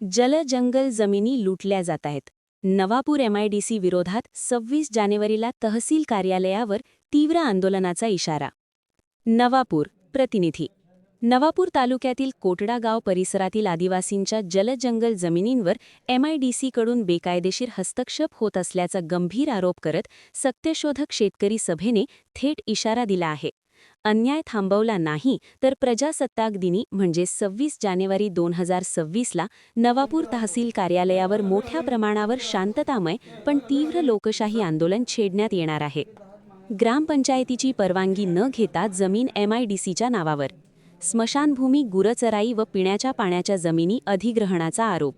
जल जंगल जमिनी लुटल्या जात आहेत. नवापूर एमआयडीसी विरोधात सव्वीस जानेवारीला तहसील कार्यालयावर तीव्र आंदोलनाचा इशारा. नवापूर प्रतिनिधी. नवापूर तालुक्यातील कोटडा गाव परिसरातील आदिवासींच्या जलजंगल जमिनींवर एमआयडीसीकडून बेकायदेशीर हस्तक्षेप होत असल्याचा गंभीर आरोप करत सत्यशोधक शेतकरी सभेने थेट इशारा दिला आहे. अन्याय थांबवला नाही तर प्रजासत्ताक दिनी म्हणजे सव्वीस जानेवारी दोन हजार सव्वीसला नवापूर तहसील कार्यालयावर मोठ्या प्रमाणावर शांततामय पण तीव्र लोकशाही आंदोलन छेडण्यात येणार आहे. ग्रामपंचायतीची परवानगी न घेता जमीन एमआयडीसीच्या नावावर. स्मशानभूमी गुरचराई व पिण्याच्या पाण्याच्या जमिनी अधिग्रहणाचा आरोप.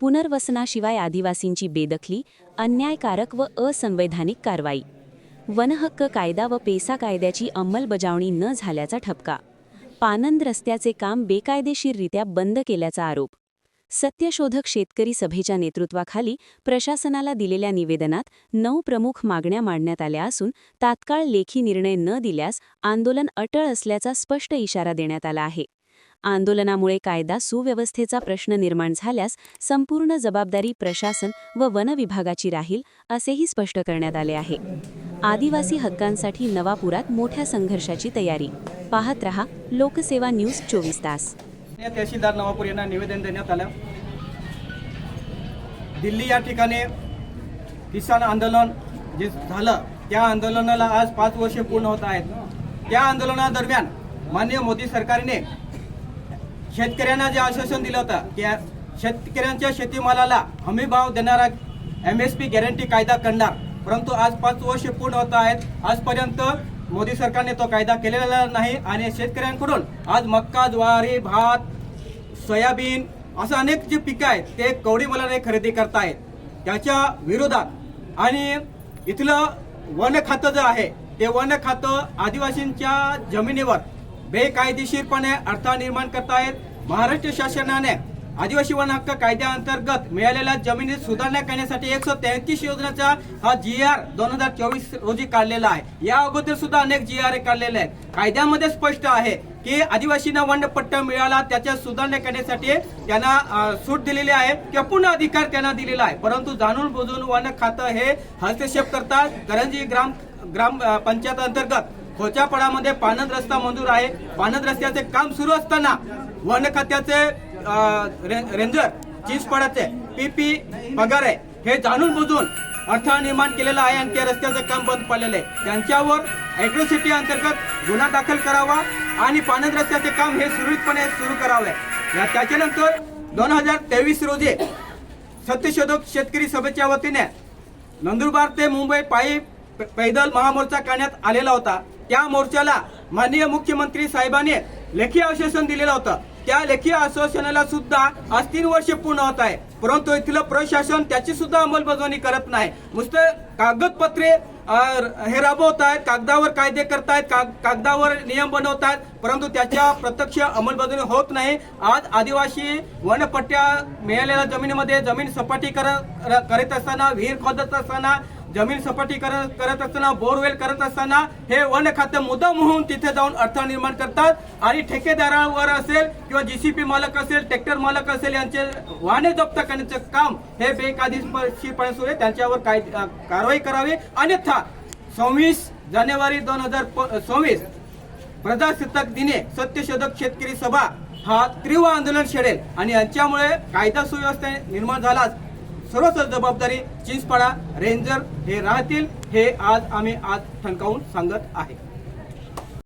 पुनर्वसनाशिवाय आदिवासींची बेदखली अन्यायकारक व असंवैधानिक कारवाई. वनहक्क कायदा व पेसा कायद्याची अंमलबजावणी न झाल्याचा ठपका. पानंद रस्त्याचे काम बेकायदेशीररित्या बंद केल्याचा आरोप. सत्यशोधक शेतकरी सभेच्या नेतृत्वाखाली प्रशासनाला दिलेल्या निवेदनात नऊ प्रमुख मागण्या मांडण्यात आल्या असून तात्काळ लेखी निर्णय न दिल्यास आंदोलन अटळ असल्याचा स्पष्ट इशारा देण्यात आला आहे. आंदोलनामुळे कायदा सुव्यवस्थेचा प्रश्न निर्माण झाल्यास संपूर्ण जबाबदारी प्रशासन व वन विभागाची राहील असेही स्पष्ट करण्यात आले आहे. आदिवासी हक्कांसाठी नवापुरात मोठ्या संघर्षाची तयारी. पाहत रहा लोकसेवा न्यूज चोवीस तास. तहसीलदार नवापूर यांना निवेदन देण्यात आलं. दिल्ली या ठिकाणी किसान आंदोलन जे झालं त्या आंदोलनाला आज पाच वर्षे पूर्ण होत आहेत. त्या आंदोलनादरम्यान माननीय मोदी सरकारने शेतकऱ्यांना जे आश्वासन दिलं होतं की शेतकऱ्यांच्या शेतीमालाला हमी भाव देणारा एम एस पी गॅरंटी कायदा करणार. परंतु आज पाच वर्ष पूर्ण होत आहेत. आजपर्यंत मोदी सरकारने तो कायदा केलेला नाही आणि शेतकऱ्यांकडून आज मक्का ज्वारी भात सोयाबीन असं अनेक जे पिकं आहेत ते कवडी मुलाने खरेदी करतायत. त्याच्या विरोधात आणि इथलं वन खातं जे आहे ते वन खातं आदिवासींच्या जमिनीवर बेकायदेशीरपणे अडथळा निर्माण करतायत. महाराष्ट्र शासनाने आदिवासी वन हक्क कायद्याअंतर्गत मिळालेल्या जमिनीत सुधारणा करण्यासाठी एकशे तेहतीस योजनेचा हा जी आर दोन हजार चोवीस रोजी काढलेला आहे. या अगोदर सुद्धा अनेक जी आर काढलेले आहेत. कायद्यामध्ये स्पष्ट आहे की आदिवासींना वनपट्टा मिळाला त्याच्या सुधारणा करण्यासाठी त्यांना सूट दिलेली आहे किंवा पूर्ण अधिकार त्यांना दिलेला आहे. परंतु जाणून बुजून वन खातं हे हस्तक्षेप करतात. करंजी ग्राम ग्राम पंचायत अंतर्गत खोच्यापडामध्ये पानद रस्ता मंजूर आहे. पानद रस्त्याचे काम सुरू असताना वन खात्याचे रेंजर चीज रेंजर पीपी पगार आहे. हे जाणून बुजून अडथळा निर्माण केलेला आहे आणि त्या रस्त्याचं काम बंद पडलेलं आहे. त्यांच्यावर अॅग्रोसिटी अंतर्गत गुन्हा दाखल करावा आणि पाणंद रस्त्याचे काम हे सुरळीतपणे सुरू करावे. आहे त्याच्यानंतर दोन हजार तेवीस रोजी सत्यशोधक शेतकरी सभेच्या वतीने नंदुरबार ते मुंबई पायी पैदल महामोर्चा करण्यात आलेला होता. त्या मोर्चाला माननीय मुख्यमंत्री साहेबांनी लेखी आश्वासन दिलेलं होतं. त्या लेखी आश्वासनाला सुद्धा आज तीन वर्षे पूर्ण होत आहे. परंतु इथलं प्रशासन त्याची सुद्धा अंमलबजावणी करत नाही. नुसतं कागदपत्रे हे राबवत आहेत कागदावर कायदे करतायत काग- कागदावर नियम बनवत आहेत परंतु त्याच्या प्रत्यक्ष अंमलबजावणी होत नाही. आज आदिवासी वनपट्ट्या मिळालेल्या जमिनीमध्ये जमीन सपाटी कर- करत असताना विहीर खोदत असताना जमीन सपाटी करत करत असताना बोरवेल करत असताना हे वन खातं मुद्दाम होऊन तिथे जाऊन अडथळा निर्माण करतात. आणि ठेकेदारावर असेल किंवा जीसीपी मालक असेल ट्रॅक्टर मालक असेल यांचे वाहने जप्त करण्याचं काम हे बेकायदेशीरपणे सुरू आहे. त्यांच्यावर काय कारवाई करावी. अन्यथा सव्वीस जानेवारी दोन हजार सव्वीस प्रजासत्ताक दिने सत्यशोधक शेतकरी सभा हा तीव्र आंदोलन छेडेल. आणि यांच्यामुळे कायदा सुव्यवस्था निर्माण झालाच. सर्वच जबाबदारी चिंचपाडा रेंजर हे राहतील हे आज आम्ही आज ठणकावून सांगत आहे.